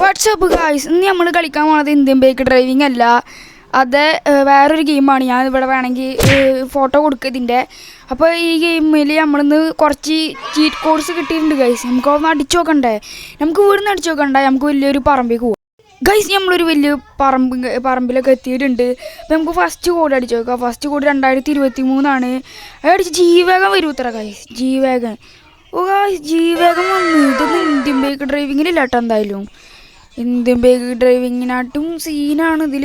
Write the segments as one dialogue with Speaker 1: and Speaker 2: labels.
Speaker 1: WhatsApp guys ഇന്ന് നമ്മൾ കളിക്കാൻ പോണത് ഇന്ത്യൻ ബൈക്ക് ഡ്രൈവിംഗ് അല്ല. അത് വേറൊരു ഗെയിമാണ് ഞാൻ ഇവിടെ വേണമെങ്കിൽ ഫോട്ടോ കൊടുക്കുക ഇതിന്റെ അപ്പോൾ ഈ ഗെയിമിൽ നമ്മളിന്ന് കുറച്ച് ചീറ്റ് കോഡ്സ് കിട്ടിയിട്ടുണ്ട് ഗൈസ് നമുക്ക് ഒന്ന് അടിച്ചു നോക്കണ്ടേ? നമുക്ക് വീടിന്ന് അടിച്ചു നോക്കണ്ട? നമുക്ക് വലിയൊരു പറമ്പിൽ പോവാം. ഗൈസ് നമ്മളൊരു വലിയ പറമ്പ് പറമ്പിലൊക്കെ എത്തിയിട്ടുണ്ട്. അപ്പോൾ നമുക്ക് ഫസ്റ്റ് കോഡ് അടിച്ചു നോക്കാം. ഫസ്റ്റ് കോഡ് രണ്ടായിരത്തി ഇരുപത്തി മൂന്നാണ് അടിച്ച് ജീവേഗം വരും ഉത്തര ഗൈസ് ജീവേഗം ഓ ഗൈസ് ജീവേഗം വന്നു. ഇതൊന്നും ഇന്ത്യൻ ബൈക്ക് ഡ്രൈവിങ്ങിലില്ല എന്തായാലും. ഇന്ത്യൻ ബൈക്ക് ഡ്രൈവിങ്ങിനായിട്ടും സീനാണ് ഇതിൽ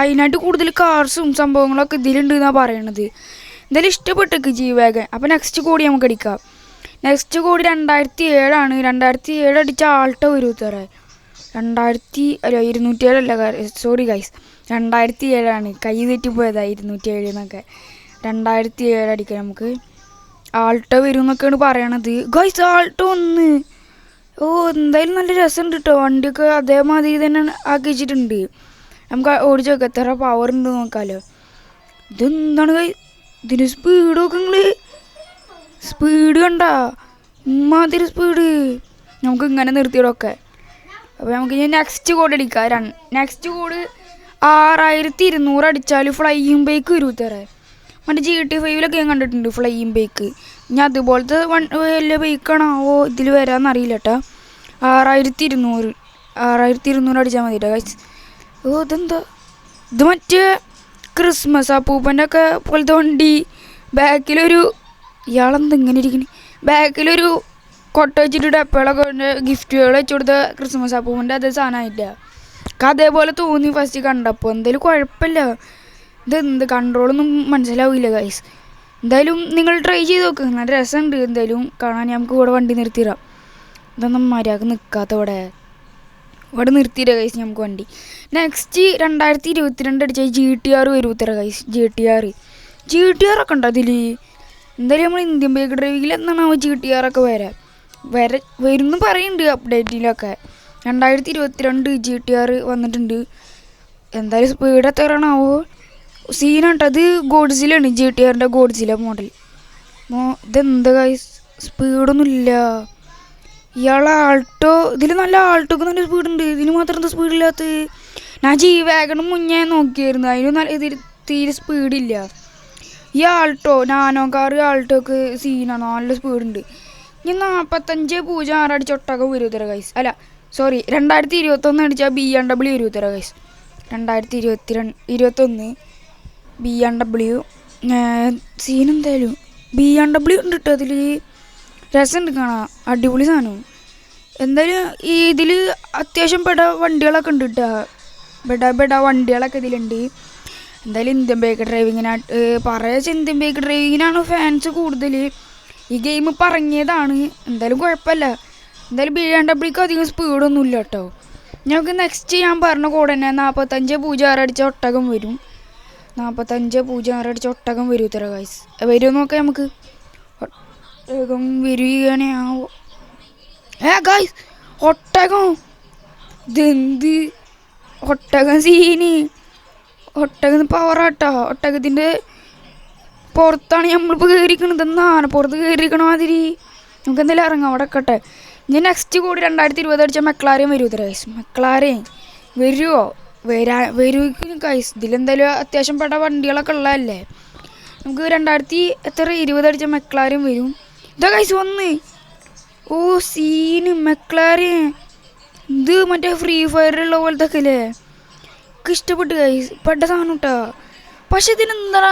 Speaker 1: അതിനായിട്ട് കൂടുതൽ കാർസും സംഭവങ്ങളൊക്കെ ഇതിലുണ്ട് എന്നാണ് പറയണത്. എന്തായാലും ഇഷ്ടപ്പെട്ടേക്ക് ജീവേഗൻ അപ്പോൾ നെക്സ്റ്റ് കോടി നമുക്ക് അടിക്കാം. നെക്സ്റ്റ് കോടി രണ്ടായിരത്തി ഏഴാണ് രണ്ടായിരത്തി ഏഴ് അടിച്ച ആൾട്ടോ ഒരു ഉത്തര രണ്ടായിരത്തി അല്ല ഇരുന്നൂറ്റി ഏഴല്ല സോറി ഗൈസ് രണ്ടായിരത്തി ഏഴാണ് കൈ തെറ്റിപ്പോയതാ ഇരുന്നൂറ്റി ഏഴ് എന്നൊക്കെ. രണ്ടായിരത്തി ഏഴ് അടിക്കാം നമുക്ക്. ആൾട്ടോ വരും എന്നൊക്കെയാണ് പറയണത്. ഗൈസ് ആൾട്ടോ ഒന്ന്. ഓ എന്തായാലും നല്ല രസമുണ്ട് കേട്ടോ വണ്ടിയൊക്കെ അതേമാതിരി തന്നെ ആക്കിച്ചിട്ടുണ്ട്. നമുക്ക് ഓടിച്ച് നോക്കാം. എത്ര പവർ ഉണ്ട് നോക്കാമല്ലോ ഇതെന്താണ്? ഇതിന് സ്പീഡ് നോക്ക് നിങ്ങൾ. സ്പീഡ് കണ്ട? ഇമ്മാതിരി സ്പീഡ് നമുക്ക് ഇങ്ങനെ നിർത്തിയിടൊക്കെ അപ്പോൾ നമുക്ക് ഇനി നെക്സ്റ്റ് കോഡ് അടിക്കാം നെക്സ്റ്റ് കോഡ് ആറായിരത്തി ഇരുന്നൂറ് അടിച്ചാൽ ഫ്ലൈയിങ് ബൈക്ക് വരും മറ്റേ ജി ടി ഫൈവിലൊക്കെ ഞാൻ കണ്ടിട്ടുണ്ട് ഫ്ലൈയിങ് ബൈക്ക് ഇനി അതുപോലത്തെ വൺ വലിയ ബൈക്കാണോ ഇതിൽ വരാമെന്നറിയില്ല കേട്ടോ ആറായിരത്തി ഇരുന്നൂറ് ആറായിരത്തി ഇരുന്നൂറ് അടിച്ചാൽ മതി കേട്ടോ ഗൈസ് ഓ ഇതെന്താ? ഇത് മറ്റേ ക്രിസ്മസ് അപ്പൂപ്പന്റെ ഒക്കെ പോലത്തെ വണ്ടി ബാക്കിലൊരു ഇയാളെന്താ ഇങ്ങനെ ഇരിക്കുന്നു ബാക്കിലൊരു കൊട്ട വെച്ചിട്ട് ഡപ്പകളൊക്കെ ഗിഫ്റ്റുകൾ വെച്ച് കൊടുത്ത ക്രിസ്മസ് അപ്പൂപ്പന്റെ അതേ സാധനമായില്ല അതേപോലെ തോന്നി ഫസ്റ്റ് കണ്ടപ്പോൾ. എന്തായാലും കുഴപ്പമില്ല. ഇതെന്ത് കൺട്രോളൊന്നും മനസ്സിലാവില്ല ഗൈസ് എന്തായാലും നിങ്ങൾ ട്രൈ ചെയ്ത് നോക്ക്. നല്ല രസമുണ്ട്. എന്തായാലും കാണാൻ നമുക്ക് ഇവിടെ വണ്ടി നിർത്തിയിടാം. ഇതൊന്നും മര്യാദ നിൽക്കാത്ത ഇവിടെ ഇവിടെ നിർത്തിയില്ല കൈസ് നമുക്ക് വണ്ടി. നെക്സ്റ്റ് രണ്ടായിരത്തി ഇരുപത്തിരണ്ട് അടിച്ച ജി ടി ആർ വരും ഉത്തര കൈസ് G T R G T R ഒക്കെ ഉണ്ടോ അതിൽ എന്തായാലും നമ്മൾ ഇന്ത്യൻ ബൈക്ക് ഡ്രൈവിംഗിൽ എന്നാണ് ആ ജി ടി ആർ ഒക്കെ വരാം. വര വരുന്നു പറയുന്നുണ്ട് അപ്ഡേറ്റിലൊക്കെ രണ്ടായിരത്തി ഇരുപത്തിരണ്ട് ജി ടി ആർ വന്നിട്ടുണ്ട്. എന്തായാലും സ്പീഡ് എത്രയാണാവോ സീനാട്ടോ അത് ഗോഡ്സിലാണ് ജി ടി ആറിന്റെ ഗോഡ്സില മോഡൽ മോ ഇതെന്താ കൈസ് സ്പീഡൊന്നും ഇല്ല ഇയാളെ ആൾട്ടോ ഇതിൽ നല്ല ആൾട്ടോക്ക് നല്ല സ്പീഡുണ്ട്. ഇതിന് മാത്രം എന്താ സ്പീഡില്ലാത്തത് ഞാൻ ജി വാഗണും മുന്നേ നോക്കിയായിരുന്നു. അതിന് നല്ല ഇതിൽ തീരെ സ്പീഡില്ല. ഈ ആൾട്ടോ നാനോ കാർ ആൾട്ടോക്ക് സീനാണ്. നല്ല സ്പീഡുണ്ട്. ഇനി നാൽപ്പത്തഞ്ച് പൂജ്യം ആറ് അടിച്ച ഒട്ടകം ഇരുപത്തര കൈസ് അല്ല സോറി രണ്ടായിരത്തി ഇരുപത്തൊന്ന് അടിച്ചാൽ ബി എം ഡബ്ല്യു ഇരുപത്തര കൈസ് രണ്ടായിരത്തി ഇരുപത്തി രണ്ട് ഇരുപത്തൊന്ന് ബി എം ഡബ്ല്യു സീൻ എന്തായാലും. ബി എം ഡബ്ല്യു ഉണ്ട് കേട്ടോ അതിൽ രസമുണ്ട് കാണാൻ. അടിപൊളി സാധനം എന്തായാലും ഈ ഇതിൽ അത്യാവശ്യം പെട വണ്ടികളൊക്കെ ഉണ്ട് കേട്ടോ ബെഡ ബെഡ വണ്ടികളൊക്കെ ഇതിലുണ്ട്. എന്തായാലും ഇന്ത്യൻ ബൈക്ക് ഡ്രൈവിങ്ങിനായിട്ട് പറയാച്ച ഇന്ത്യൻ ബൈക്ക് ഡ്രൈവിങ്ങിനാണ് ഫാൻസ് കൂടുതൽ ഈ ഗെയിം പറഞ്ഞതാണ് എന്തായാലും കുഴപ്പമില്ല. എന്തായാലും ബി എം ഡബ്ല്യൂക്ക് അധികം സ്പീഡൊന്നും ഇല്ല കേട്ടോ ഞങ്ങൾക്ക് നെക്സ്റ്റ് ഞാൻ പറഞ്ഞ കൂടെ തന്നെ നാൽപ്പത്തഞ്ച് പൂജ്യം ആറ് അടിച്ച ഒട്ടകം വരും. നാൽപ്പത്തഞ്ച് പൂജ്യം ആറ് അടിച്ച ഒട്ടകം വരും ഇത്ര ഗൈസ് വരും നോക്കാം നമുക്ക്. ഒട്ടകം വരികയാണോ ഏ ഗൈസ് ഒട്ടകം. ഇതെന്ത്? ഒട്ടകം സീന്. ഒട്ടകം പവറാട്ടോ. ഒട്ടകത്തിന്റെ പുറത്താണ് നമ്മളിപ്പോൾ കയറിക്കണത്. എന്നാണ് പുറത്ത് കയറിക്കണ മാതിരി. നമുക്ക് എന്തായാലും ഇറങ്ങാം. അവിടെ കട്ടെ ഇനി നെക്സ്റ്റ് കൂടി രണ്ടായിരത്തി ഇരുപത് അടിച്ച മെക്ലാരെയും വരൂ ഇത്ര കൈസ് മെക്ലാരെയും വരുമോ വരാ വരുമായിരിക്കും കൈസ് ഇതിലെന്തായാലും അത്യാവശ്യം പെട്ട വണ്ടികളൊക്കെ ഉള്ളതല്ലേ. നമുക്ക് രണ്ടായിരത്തി എത്ര ഇരുപത് അടിച്ച മെക്ലാരും വരും. കൈസ് വന്ന്. ഓ സീന് മെക്ലാര് ഇത് മറ്റേ ഫ്രീ ഫയറിലുള്ള പോലത്തെ അല്ലേ എനിക്ക് ഇഷ്ടപ്പെട്ടു കൈസ് പെട്ട സാധനം കേട്ടോ പക്ഷെ ഇതിനെന്താ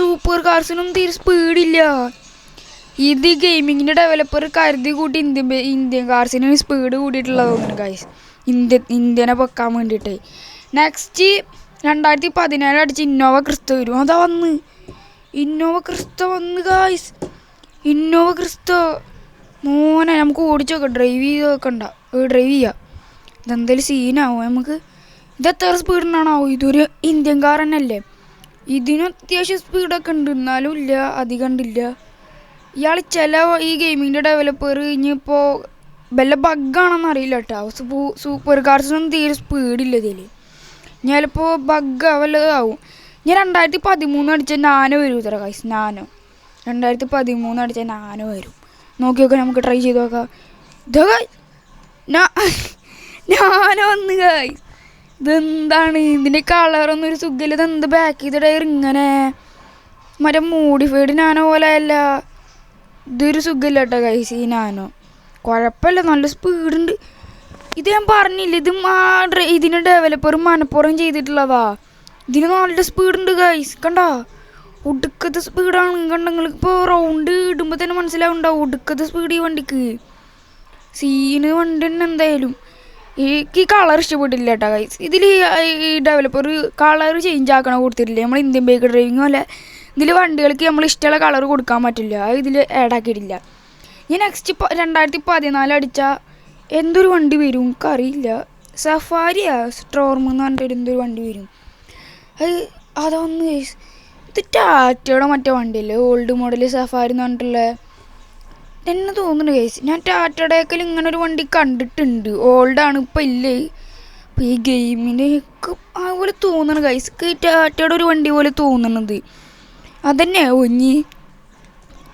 Speaker 1: സൂപ്പർ കാർസിനൊന്നും തീരെ സ്പീഡില്ല ഇത് ഗെയിമിങ്ങിന്റെ ഡെവലപ്പർ കരുതി കൂട്ടി ഇന്ത്യൻ ഇന്ത്യൻ കാർസിന് സ്പീഡ് കൂട്ടിയിട്ടുള്ളത് തോന്നുന്നു ഗൈസ് ഇന്ത്യ ഇന്ത്യനെ പൊക്കാൻ വേണ്ടിയിട്ട്. നെക്സ്റ്റ് രണ്ടായിരത്തി പതിനേഴ് അടിച്ച് ഇന്നോവ ക്രിസ്തു വരും. അതാ വന്ന്. ഇന്നോവ ക്രിസ്തു വന്ന് ഗായ്സ് ഇന്നോവ ക്രിസ്തോ മോനെ നമുക്ക് ഓടിച്ചു നോക്കാം ഡ്രൈവ് ചെയ്ത് നോക്കണ്ട ഡ്രൈവ് ചെയ്യാം. ഇതെന്തായാലും സീനാവും നമുക്ക് ഇത് എത്ര സ്പീഡിനാണാവോ ഇതൊരു ഇന്ത്യൻ കാർ തന്നെയല്ലേ? ഇതിന് അത്യാവശ്യം സ്പീഡൊക്കെ ഉണ്ട്. എന്നാലും ഇല്ല അധികം ഉണ്ടില്ല ഇയാൾ ചില ഈ ഗെയിമിന്റെ ഡെവലപ്പർ ഇനിയിപ്പോൾ വല്ല ബഗ്ഗാണെന്ന് അറിയില്ല കേട്ടോ സൂപ്പർ കാർസിനൊന്നും തീരെ സ്പീഡില്ല ഇതിൽ ഞാനിപ്പോൾ ബഗ്ഗ വല്ലതാവും. ഞാൻ രണ്ടായിരത്തി പതിമൂന്ന് അടിച്ച നാനോ വരും ഇത്ര കൈസ് നാനോ. രണ്ടായിരത്തി പതിമൂന്ന് അടിച്ച നാനോ വരും. നോക്കി നോക്കാം നമുക്ക് ട്രൈ ചെയ്ത് നോക്കാം. ഞാനോ വന്ന് ഗൈസ് ഇതെന്താണ്? ഇതിന്റെ കളറൊന്നും ഒരു സുഖമില്ല ഇതെന്ത് ബാക്ക് ചെയ്ത ഇങ്ങനെ? മറ്റേ മോഡിഫൈഡ് നാനോ പോലെ അല്ല. ഇതൊരു സുഖമില്ല കേട്ടോ ഗൈസ് ഈ നാനോ. കുഴപ്പമില്ല നല്ല സ്പീഡുണ്ട് ഇത് ഞാൻ പറഞ്ഞില്ല ഇത് ആ ഇതിന് ഡെവലപ്പർ മനപ്പുറം ചെയ്തിട്ടുള്ളതാ. ഇതിന് നല്ല സ്പീഡുണ്ട് ഗൈസ് കണ്ടാ? ഒടുക്കത്തെ സ്പീഡാണ് കണ്ടെങ്കിൽ ഇപ്പോൾ റൗണ്ട് ഇടുമ്പോൾ തന്നെ മനസ്സിലാവുണ്ടാവും ഒടുക്കത്തെ സ്പീഡ് ഈ വണ്ടിക്ക്. സീന് വണ്ടി തന്നെ എന്തായാലും. എനിക്ക് ഈ കളർ ഇഷ്ടപ്പെട്ടില്ല കേട്ടോ ഗൈസ് ഇതിൽ ഈ ഡെവലപ്പർ കളർ ചേഞ്ച് ആക്കണ കൊടുത്തിട്ടില്ല? നമ്മൾ ഇന്ത്യൻ ബൈക്ക് ഡ്രൈവിംഗ് പോലെ ഇതിൽ വണ്ടികൾക്ക് നമ്മൾ ഇഷ്ടമുള്ള കളർ കൊടുക്കാൻ പറ്റില്ല. ഇതിൽ ആക്കിയിട്ടില്ല. ഞാൻ നെക്സ്റ്റ് ഇപ്പോൾ രണ്ടായിരത്തി പതിനാല് അടിച്ച എന്തൊരു വണ്ടി വരും? എനിക്കറിയില്ല. സഫാരിയാ സ്ട്രോർമെന്ന് പറഞ്ഞിട്ട് എന്തൊരു വണ്ടി വരും? അത് അതൊന്ന്. ടാറ്റയുടെ മറ്റേ വണ്ടിയല്ലേ? ഓൾഡ് മോഡൽ സഫാരി എന്ന് പറഞ്ഞിട്ടുള്ളത് എന്നെ തോന്നുന്നു കേസ് ഞാൻ ടാറ്റയുടെയൊക്കെ ഇങ്ങനെ ഒരു വണ്ടി കണ്ടിട്ടുണ്ട്. ഓൾഡാണ് ഇപ്പം ഇല്ലേ? അപ്പോൾ ഈ ഗെയിമിന് അതുപോലെ തോന്നണ ഗൈസ് ടാറ്റയുടെ ഒരു വണ്ടി പോലെ തോന്നണത്. അതന്നെ ഒഞ്ഞി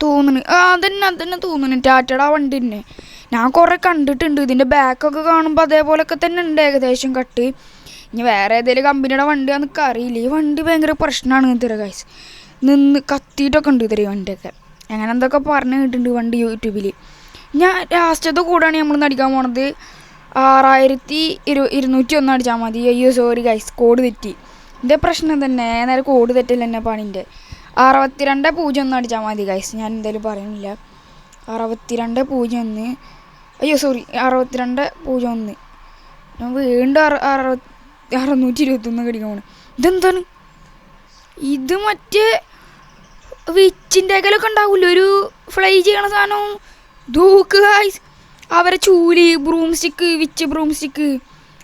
Speaker 1: തോന്നണ്. ആ അതന്നെ അതന്നെ തോന്നുന്നു ടാറ്റയുടെ ആ വണ്ടി തന്നെ. ഞാൻ കുറേ കണ്ടിട്ടുണ്ട്. ഇതിന്റെ ബാക്കൊക്കെ കാണുമ്പോൾ അതേപോലൊക്കെ തന്നെ ഉണ്ട്. ഏകദേശം കട്ട് ഇനി വേറെ ഏതെങ്കിലും കമ്പനിയുടെ വണ്ടിയാന്ന് എനിക്ക് അറിയില്ല. ഈ വണ്ടി ഭയങ്കര പ്രശ്നമാണ് ഇതിര ഗൈസ് നിന്ന് കത്തിയിട്ടൊക്കെ ഉണ്ട് ഇതര വണ്ടിയൊക്കെ. അങ്ങനെ എന്തൊക്കെ പറഞ്ഞു കേട്ടിട്ടുണ്ട് വണ്ടി യൂട്യൂബിൽ ഞാൻ ലാസ്റ്റത്തെ കൂടാണ് നമ്മൾ നടിക്കാൻ പോണത്. ആറായിരത്തി ഇരു ഇരുന്നൂറ്റി ഒന്ന് അടിച്ചാൽ മതി. അയ്യോ സോറി ഗൈസ് കോഡ് തെറ്റി. എന്റെ പ്രശ്നം തന്നെ. നേരെ കോഡ് തെറ്റില്ല എന്നെ പണിന്റെ. അറുപത്തിരണ്ട് പൂജ്യം ഒന്ന് അടിച്ചാൽ മതി ഗൈസ് ഞാൻ എന്തായാലും പറയുന്നില്ല അറുപത്തിരണ്ട് പൂജ്യം ഒന്ന്. അയ്യോ സോറി അറുപത്തിരണ്ട് പൂജ്യം ഒന്ന്. വീണ്ടും അറു അറുപത്തി അറുന്നൂറ്റി ഇരുപത്തൊന്ന് കടിക്കാൻ പോണു. ഇതെന്താണ്? ഇത് മറ്റേ വിച്ചിന്റെ അകലൊക്കെ ഉണ്ടാവില്ല ഒരു ഫ്ലൈ ചെയ്യണ സാധനം ദൂക്ക് ഹൈസ് അവരെ ചൂലി broom stick witch broom stick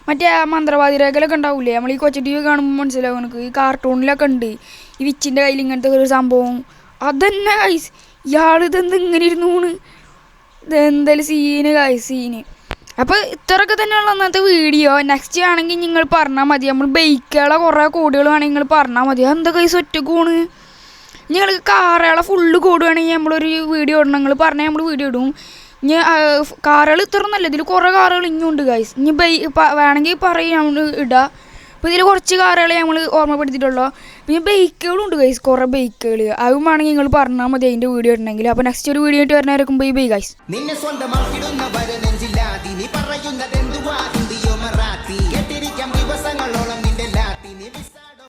Speaker 1: മറ്റേ ആ മന്ത്രവാദിരകലൊക്കെ ഉണ്ടാവില്ലേ നമ്മൾ ഈ കൊച്ചു ടി വി കാണുമ്പോൾ മനസ്സിലാവും എനിക്ക് ഈ കാർട്ടൂണിലൊക്കെ ഉണ്ട്. ഈ വിച്ചിന്റെ കയ്യിൽ ഇങ്ങനത്തെ ഒരു സംഭവം. അതന്നെ ഗൈസ് ഇയാൾ ഇതെന്ത് ഇങ്ങനെ ഇരുന്നൂണ്? ഇതെന്തായാലും സീന് ഗൈസ് സീന് അപ്പോൾ ഇത്രയൊക്കെ തന്നെയുള്ള അന്നത്തെ വീഡിയോ നെക്സ്റ്റ് ആണെങ്കിൽ നിങ്ങൾ പറഞ്ഞാൽ മതി. നമ്മൾ ബൈക്കുകളെ കുറേ കോഡുകൾ വേണമെങ്കിൽ നിങ്ങൾ പറഞ്ഞാൽ മതി. എന്താ കൈസ് ഒറ്റക്കൂണ്. നിങ്ങൾക്ക് കാറുകളെ ഫുള്ള് കോഡ് വേണമെങ്കിൽ നമ്മളൊരു വീഡിയോ ഇടണം. നിങ്ങൾ പറഞ്ഞാൽ നമ്മൾ വീഡിയോ ഇടും. ഇനി കാറുകൾ ഇത്ര നല്ല ഇതിൽ കുറേ കാറുകൾ ഇങ്ങുണ്ട് ഗൈസ് ഇനി ബൈ വേണമെങ്കിൽ പറയും നമ്മൾ ഇടുക അപ്പോൾ ഇതിൽ കുറച്ച് കാറുകളെ നമ്മൾ ഓർമ്മപ്പെടുത്തിയിട്ടുള്ളൂ. പിന്നെ ബൈക്കുകളും ഉണ്ട് ഗൈസ് കുറേ ബൈക്കുകൾ അതും വേണമെങ്കിൽ നിങ്ങൾ പറഞ്ഞാൽ മതി അതിന്റെ വീഡിയോ ഉണ്ടെങ്കിൽ അപ്പോൾ നെക്സ്റ്റ് ഒരു വീഡിയോ ആയിട്ട് വരുന്നവരേക്കും ബൈ ബൈ ഗൈസ്
Speaker 2: നിന്നെ സ്വന്തമാക്കിടുന്ന